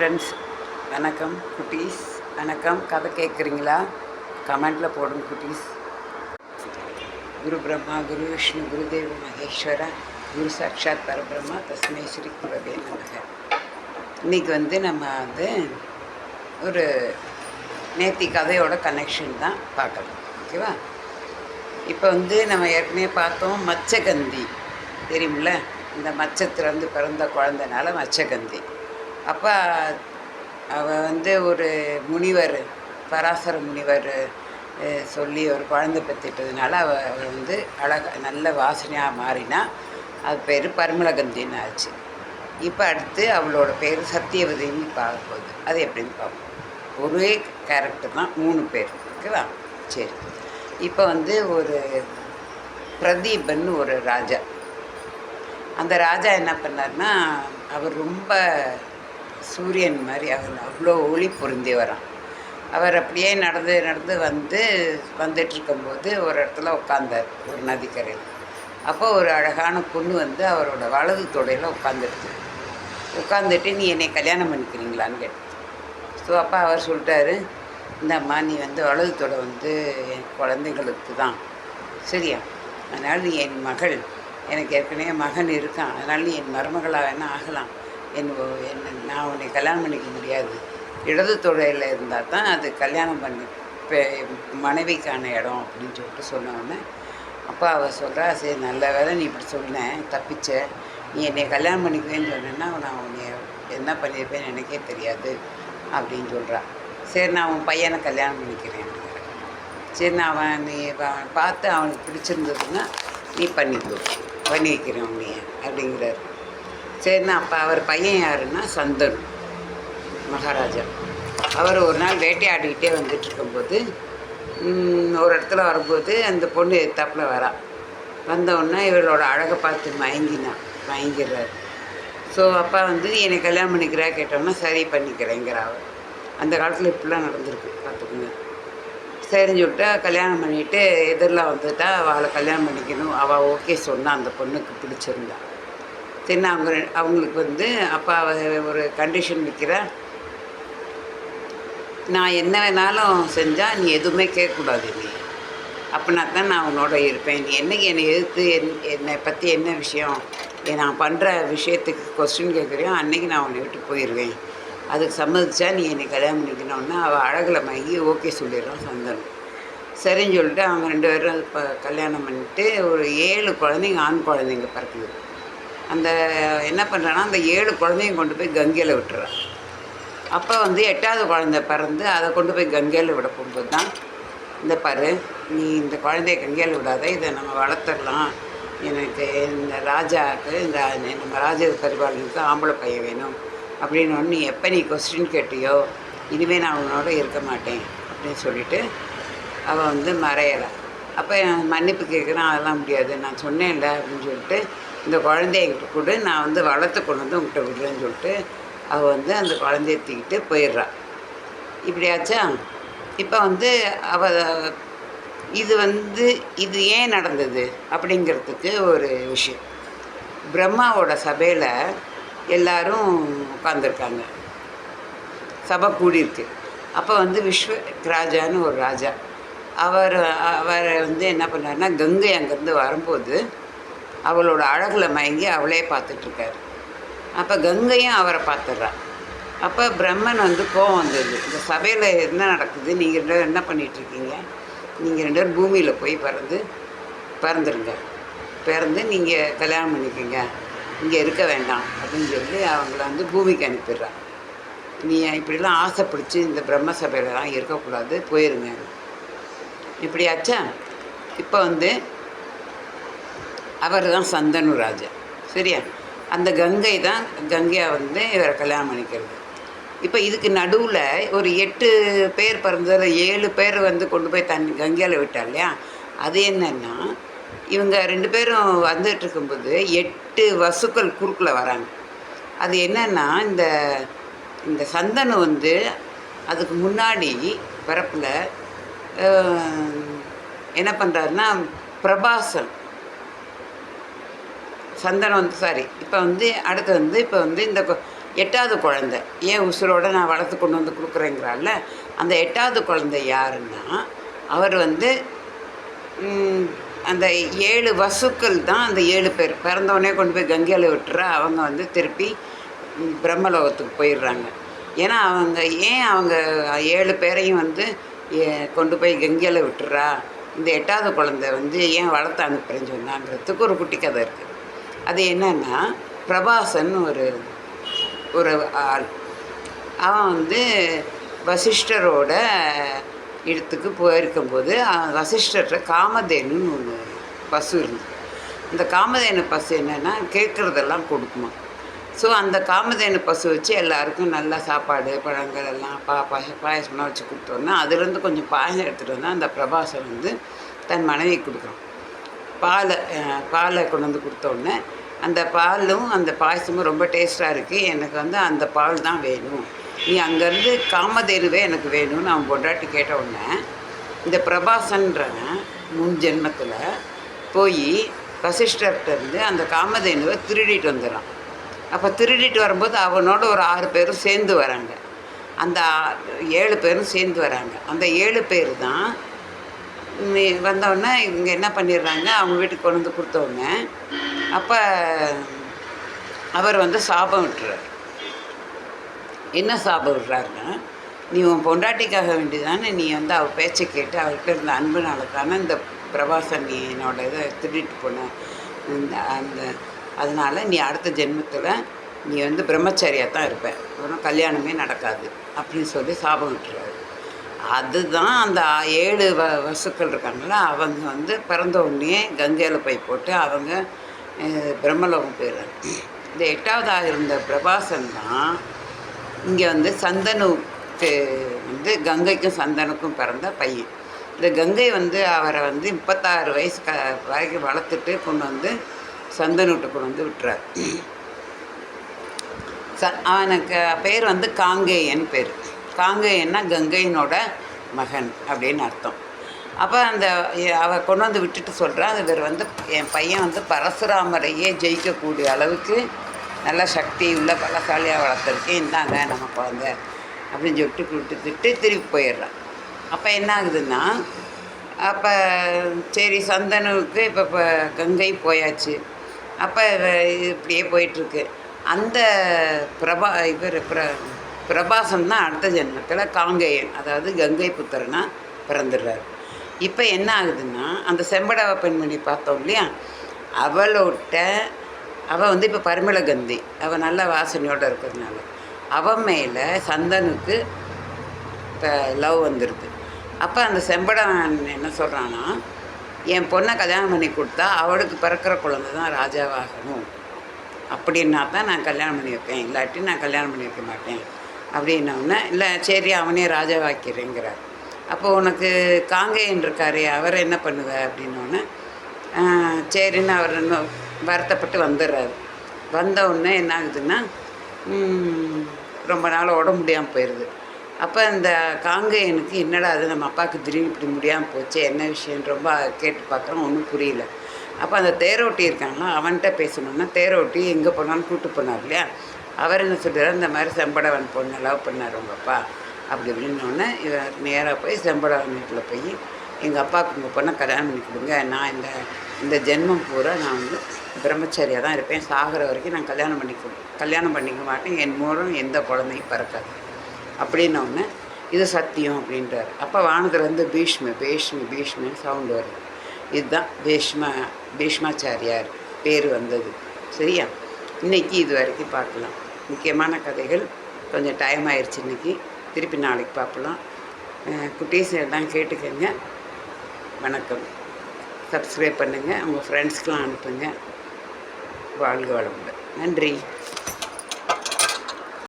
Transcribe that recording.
Friends வணக்கம் குட்டீஸ். வணக்கம். கதை கேட்குறீங்களா? கமெண்டில் போடுங்க குட்டீஸ். குரு பிரம்மா குரு விஷ்ணு குருதேவ மகேஸ்வர குரு சாட்சாத் பரபிரம்மா தஸ்மை ஸ்ரீ குருவே நமக. இன்றைக்கி வந்து நம்ம வந்து ஒரு நேத்தி கதையோட கனெக்ஷன் தான் பார்க்கலாம். ஓகேவா இப்போ வந்து நம்ம ஏற்கனவே பார்த்தோம் மச்சகந்தி. தெரியுமில்ல? இந்த மச்சத்துலேருந்து பிறந்த குழந்தைனால மச்சகந்தி. அப்போ அவ வந்து ஒரு முனிவர் பராசர முனிவர் சொல்லி ஒரு குழந்தை பெற்றுட்டதுனால அவ வந்து அழக நல்ல வாசனையாக மாறினா. அது பேர் பரிமளகந்தின்னு ஆச்சு. இப்போ அடுத்து அவளோட பேர் சத்தியவதின்னு பார்க்க போகுது அது எப்படின்னு பார்ப்போம். ஒரே கேரக்டர் தான் மூணு பேர். இருக்குதா சரி. இப்போ வந்து ஒரு பிரதீபன் ஒரு ராஜா. அந்த ராஜா என்ன பண்ணார்னா அவர் ரொம்ப சூரியன் மாதிரி அவர் அவ்வளோ ஒளி பொருந்தி வரான் அவர் அப்படியே நடந்து நடந்து வந்து வந்துட்டுருக்கும்போது ஒரு இடத்துல உட்காந்தார் ஒரு நதிக்கரையில். அப்போ ஒரு அழகான பொண்ணு வந்து அவரோட வலது தொடையில் உட்காந்துருக்கு உட்காந்துட்டு நீ என்னை கல்யாணம் பண்ணிக்கிறீங்களான்னு கேட்டு. ஸோ அப்போ அவர் சொல்லிட்டாரு இந்தம்மா நீ வந்து வலது தொடை வந்து என் குழந்தைங்களுக்கு தான். சரியா? அதனால் நீ என் மகள். எனக்கு ஏற்கனவே மகன் இருக்கான். அதனால் நீ என் மருமகளாக வேணால் ஆகலாம். என் என்ன நான் உன்னை கல்யாணம் பண்ணிக்க முடியாது. இடது துறையில் இருந்தால் தான் அது கல்யாணம் பண்ணி இப்போ மனைவிக்கான இடம் அப்படின்னு சொல்லிட்டு சொன்னோடனே அப்பா அவள் சொல்கிறா சரி நல்ல வேலை நீ இப்படி சொன்னேன் தப்பிச்ச. நீ என்னை கல்யாணம் பண்ணிக்குவேன்னு சொன்னேன்னா நான் உன்னை என்ன பண்ணியிருப்பேன்னு எனக்கே தெரியாது அப்படின்னு சொல்கிறா சரி நான் உன் பையனை கல்யாணம் பண்ணிக்கிறேன். சரி நான் அவன் நீ அவன் பார்த்து அவனுக்கு பிடிச்சிருந்ததுன்னா நீ பண்ணிக்கோ. பண்ணி வைக்கிறேன் உன்னைய அப்படிங்கிறாரு. சரிண்ணா அப்போ அவர் பையன் யாருன்னா சந்தனு மகாராஜா. அவர் ஒரு நாள் வேட்டையாடிக்கிட்டே வந்துட்டு இருக்கும்போது ஒரு இடத்துல வரும்போது அந்த பொண்ணு எத்தாப்புல வரா. வந்தவுடனே இவளோட அழகை பார்த்து மயங்கினான் மயங்கிடுறாரு ஸோ அப்பா வந்து என்னை கல்யாணம் பண்ணிக்கிறா? கேட்டோன்னா சரி பண்ணிக்கிறேங்கிற அவர் அந்த காலத்தில் இப்படிலாம் நடந்திருக்கு பார்த்துக்குங்க. சரின்னு சொல்லிட்டு கல்யாணம் பண்ணிவிட்டு எதிரில் வந்துட்டா அவளை கல்யாணம் பண்ணிக்கணும். அவள் ஓகே சொன்னான் அந்த பொண்ணுக்கு பிடிச்சிருந்தா. சரி நான் அவங்க அவங்களுக்கு வந்து அப்பா ஒரு கண்டிஷன் வைக்கிறா. நான் என்ன வேணாலும் செஞ்சால் நீ எதுவுமே கேட்கக்கூடாது நீ. அப்படின்னா தான் நான் உன்னோட இருப்பேன். நீ என்னைக்கு என்னை எதிர்த்து என் என்னை பற்றி என்ன விஷயம்? நான் பண்ணுற விஷயத்துக்கு கொஸ்டின் கேட்குறியோ அன்னைக்கு நான் உன்னை விட்டு போயிடுவேன் அதுக்கு சம்மதிச்சா நீ என்னை கல்யாணம் பண்ணிக்கணும்னா அவள் அழகில் மயங்கி ஓகே சொல்லிடுறான் சந்தனம் சரின்னு சொல்லிட்டு அவங்க ரெண்டு பேரும் இப்போ கல்யாணம் பண்ணிட்டு ஒரு ஏழு குழந்தைங்க ஆண் குழந்தைங்க பிறக்குது. அந்த என்ன பண்ணுறான்னா அந்த ஏழு குழந்தையும் கொண்டு போய் கங்கையில் விட்டுறான். அப்போ வந்து எட்டாவது குழந்தை பிறந்து அதை கொண்டு போய் கங்கையில் விட போகும்போது தான் இந்த பாரு நீ இந்த குழந்தைய கங்கையில் விடாத இதை நம்ம வளர்த்துடலாம். எனக்கு இந்த ராஜாவுக்கு இந்த நம்ம ராஜ பரிபாலனுக்கு ஆம்பளை பையன் வேணும். அப்படின்னு ஒன்று நீ எப்போ நீ கொஸ்டின் கேட்டியோ இனிமேல் நான் உன்னோட இருக்க மாட்டேன் அப்படின்னு சொல்லிட்டு அவள் வந்து மறையலை அப்போ மன்னிப்பு கேட்குறான் அதெல்லாம் முடியாது. நான் சொன்னேன்ல அப்படின்னு சொல்லிட்டு இந்த குழந்தைய கூட நான் வந்து வளர்த்து கொண்டு வந்து உங்கள்கிட்ட விடுறேன்னு சொல்லிட்டு அவள் வந்து அந்த குழந்தைய தூக்கிட்டு போயிடுறான் இப்படியாச்சா? இப்போ வந்து அவ இது வந்து இது ஏன் நடந்தது அப்படிங்கிறதுக்கு ஒரு விஷயம். பிரம்மாவோட சபையில் எல்லாரும் உட்காந்துருக்காங்க சபை கூடியிருக்கு. அப்போ வந்து விஸ்வராஜான்னு ஒரு ராஜா. அவர் அவர் வந்து என்ன பண்ணாருன்னா கங்கை அங்கேருந்து வரும்போது அவளோட அழகில் மயங்கி அவளே பார்த்துட்ருக்காரு. அப்போ கங்கையும் அவரை பார்த்துட்றா. அப்போ பிரம்மன் வந்து கோவம் வந்தது. இந்த சபையில் என்ன நடக்குது? நீங்கள் ரெண்டு என்ன பண்ணிகிட்ருக்கீங்க நீங்கள் ரெண்டு பேரும் பூமியில் போய் பிறந்து பிறந்துருங்க. பிறந்து நீங்கள் கல்யாணம் பண்ணிக்கோங்க. இங்கே இருக்க வேண்டாம். அப்படின்னு சொல்லி அவங்கள வந்து பூமிக்கு அனுப்பிடுறா. நீ இப்படிலாம் ஆசைப்பிடிச்சு இந்த பிரம்ம சபையிலலாம் இருக்கக்கூடாது. போயிருங்க. இப்படியாச்சா இப்போ வந்து அவர் தான் சந்தனு ராஜா சரியா? அந்த கங்கை தான் கங்கையை வந்து இவரை கல்யாணம் பண்ணிக்கிறது. இப்போ இதுக்கு நடுவில் ஒரு எட்டு பேர் பிறந்ததில் ஏழு பேர் வந்து கொண்டு போய் தண்ணி கங்கையில் விட்டா இல்லையா? அது என்னன்னா இவங்க ரெண்டு பேரும் வந்துட்டு இருக்கும்போது எட்டு வசுக்கள் குறுக்கில் வராங்க. அது என்னென்னா இந்த இந்த சந்தனு வந்து அதுக்கு முன்னாடி பிறப்பில் என்ன பண்ணுறாருன்னா பிரபாசன் சந்தனம் வந்து சாரி இப்போ வந்து அடுத்து வந்து இப்போ வந்து இந்த எட்டாவது குழந்தை. ஏன் உசுரோட நான் வளர்த்து கொண்டு வந்து கொடுக்குறேங்கிறால அந்த எட்டாவது குழந்தை யாருன்னா அவர் வந்து அந்த ஏழு வசுக்கள் தான் அந்த ஏழு பேர். பிறந்தவொடனே கொண்டு போய் கங்கையில் விட்டுற அவங்க வந்து திருப்பி பிரம்மலோகத்துக்கு போயிடுறாங்க. ஏன்னா அவங்க ஏன் அவங்க ஏழு பேரையும் வந்து ஏ- கொண்டு போய் கங்கையில் விட்டுறா? இந்த எட்டாவது குழந்தை வந்து ஏன் வளர்த்து அனுப்புறேன்னு சொன்னாங்கிறதுக்கு ஒரு குட்டி கதை இருக்குது அது என்னன்னா பிரபாசன் ஒரு ஒரு ஆள். அவன் வந்து வசிஷ்டரோட இடத்துக்கு போயிருக்கும்போது வசிஷ்டர்கிட்ட காமதேனுன்னு ஒன்று பசு இருந்தது. இந்த காமதேனு பசு என்னென்னா கேட்குறதெல்லாம் கொடுக்குமா ஸோ அந்த காமதேனு பசு வச்சு எல்லாருக்கும் நல்ல சாப்பாடு பழங்கள் எல்லாம் பா பாய பாயசம்லாம் வச்சு கொடுத்தோன்னா அதுலேருந்து கொஞ்சம் பாயசம் எடுத்துகிட்டு வந்தால் அந்த பிரபாசம் வந்து தன் மனைவி கொடுக்குறான். பாலை பாலை கொண்டு வந்து கொடுத்தோடனே அந்த பாலும் அந்த பாயசமும் ரொம்ப டேஸ்ட்டாக இருக்குது எனக்கு வந்து அந்த பால் தான் வேணும். நீ அங்கேருந்து காமதேனுவே எனக்கு வேணும்னு அவன் பொண்டாட்டி கேட்ட உடனே இந்த பிரபாசன்றவன் முன் ஜென்மத்தில் போய் வசிஷ்டர்கிட்டருந்து அந்த காமதேனுவை திருடிட்டு வந்துடுறான் அப்போ திருடிட்டு வரும்போது அவனோட ஒரு ஆறு பேரும் சேர்ந்து வராங்க. அந்த ஆ- ஏழு பேரும் சேர்ந்து வராங்க. அந்த ஏழு பேர் தான் வந்தோடனே இவங்க என்ன பண்ணிடுறாங்க? அவங்க வீட்டுக்கு கொண்டு வந்து கொடுத்தோடனே அப்போ அவர் வந்து சாபம் விட்டுறார். என்ன சாபம் விடுறாருன்னா நீ உன் பொண்டாட்டிக்காக வேண்டியதானே? நீ வந்து அவள் பேச்சை கேட்டு அவர்கிட்ட இருந்த அன்புனால தானே இந்த பிரபாசன் நீ என்னோட இதை திருடிட்டு போன. அந்த அதனால் நீ அடுத்த ஜென்மத்தில் நீ வந்து பிரம்மச்சாரியாக தான் இருப்ப. அப்புறம் கல்யாணமே நடக்காது. அப்படின்னு சொல்லி சாபம் விட்டுறாரு. அதுதான் அந்த ஏழு வ வசுக்கள் இருக்காங்கள அவங்க வந்து பிறந்த உடனே கங்கையில் போய் போட்டு அவங்க பிரம்மலோகம் போயிடுறாங்க. இந்த எட்டாவதாக இருந்த பிரபாசன் தான் இங்கே வந்து சந்தனுக்கு வந்து கங்கைக்கும் சந்தனுக்கும் பிறந்த பையன். இந்த கங்கை வந்து அவரை வந்து முப்பத்தாறு வயசு க வரைக்கும் வளர்த்துட்டு கொண்டு வந்து சந்தனுட்டு கொண்டு வந்து விட்டுறார். ச அவனுக்கு பேர் வந்து காங்கேயன் பேர். காங்கேயன்னா கங்கையினோட மகன் அப்படின்னு அர்த்தம். அப்போ அந்த அவர் கொண்டு வந்து விட்டுட்டு சொல்கிறான் இவர் வந்து என் பையன் வந்து பரசுராமரையே ஜெயிக்கக்கூடிய அளவுக்கு நல்ல சக்தி உள்ள பலசாலியாக வளர்த்துருக்கேன். இந்தாங்க நம்ம குழந்த அப்படின்னு சொல்லிட்டு கொடுத்துட்டு திருப்பி போயிடுறான் அப்போ என்ன ஆகுதுன்னா அப்போ சரி சந்தனுக்கு இப்போ இப்போ கங்கை போயாச்சு. அப்போ இப்படியே போயிட்டுருக்கு. அந்த பிரபா இவர் பிர பிரபாசன் தான் அடுத்த ஜென்மத்தில் காங்கேயன் அதாவது கங்கை புத்திரனாக பிறந்துடுறாரு. இப்போ என்ன ஆகுதுன்னா அந்த செம்படவ பெண்மணி பார்த்தோம் இல்லையா? அவளோட்ட அவள் வந்து இப்போ பரிமளகந்தி அவள் நல்ல வாசனையோடு இருக்கிறதுனால. அவன் மேலே சந்தனுக்கு இப்போ லவ் வந்துடுது அப்போ அந்த செம்படவன் என்ன சொல்கிறான்னா என் பொண்ணை கல்யாணம் பண்ணி கொடுத்தா அவளுக்கு பிறக்கிற குழந்தை தான் ராஜாவாகணும். அப்படின்னா தான் நான் கல்யாணம் பண்ணி வைப்பேன். இல்லாட்டி நான் கல்யாணம் பண்ணி வைக்க மாட்டேன். அப்படின்னோடனே இல்லை சரி அவனே ராஜாவாக்கிறேங்கிறார் அப்போ உனக்கு காங்கேயன் இருக்காரே அவர் என்ன பண்ணுவ அப்படின்னோடனே சரின்னு அவர் இன்னும் வருத்தப்பட்டு வந்துடுறாரு. வந்த உடனே என்ன ஆகுதுன்னா ரொம்ப நாள் உடம்பு முடியாமல் போயிடுது. அப்போ இந்த காங்கேயனுக்கு என்னடா அது நம்ம அப்பாவுக்கு திடீர்னு இப்படி முடியாமல் போச்சு என்ன விஷயம் ரொம்ப கேட்டு பார்க்குறோம் ஒன்றும் புரியல. அப்போ அந்த தேரோட்டி இருக்காங்களா அவன்கிட்ட பேசணுன்னா தேரோட்டி எங்கே போனாலும் கூப்பிட்டு போனார் இல்லையா? அவர் என்ன சொல்கிறார் இந்த மாதிரி செம்படவன் பொண்ணை லவ் பண்ணார் உங்கள் அப்பா. அப்படி அப்படின்னோடனே இவர் நேராக போய் செம்படவன் வீட்டில் போய் எங்கள் அப்பாவுக்கு உங்கள் பொண்ணை கல்யாணம் பண்ணி கொடுங்க. நான் இந்த இந்த ஜென்மம் பூரா நான் வந்து பிரம்மச்சாரியாக தான் இருப்பேன். சாகிற வரைக்கும் நான் கல்யாணம் பண்ணி கொடு கல்யாணம் பண்ணிக்க மாட்டேன். என் மூலம் எந்த குழந்தையும் பிறக்காது. அப்படின்னோடனே இது சத்தியம் அப்படின்றார். அப்போ வானத்துலேருந்து பீஷ்ம பீஷ்மி பீஷ்மின்னு சவுண்டு வருது. இதுதான் பீஷ்ம பீஷ்மாச்சாரியார் பேர் வந்தது. சரியா? இன்னைக்கு இது வரைக்கும் பார்க்கலாம். முக்கியமான கதைகள். கொஞ்சம் டைம் ஆயிடுச்சு இன்னைக்கு. திருப்பி நாளைக்கு பார்க்கலாம் குட்டீஸ் எல்லாம் கேட்டுக்கோங்க. வணக்கம். சப்ஸ்கிரைப் பண்ணுங்கள் உங்கள் ஃப்ரெண்ட்ஸ்க்கெலாம் அனுப்புங்க. வாழ்க வளமுடன். நன்றி.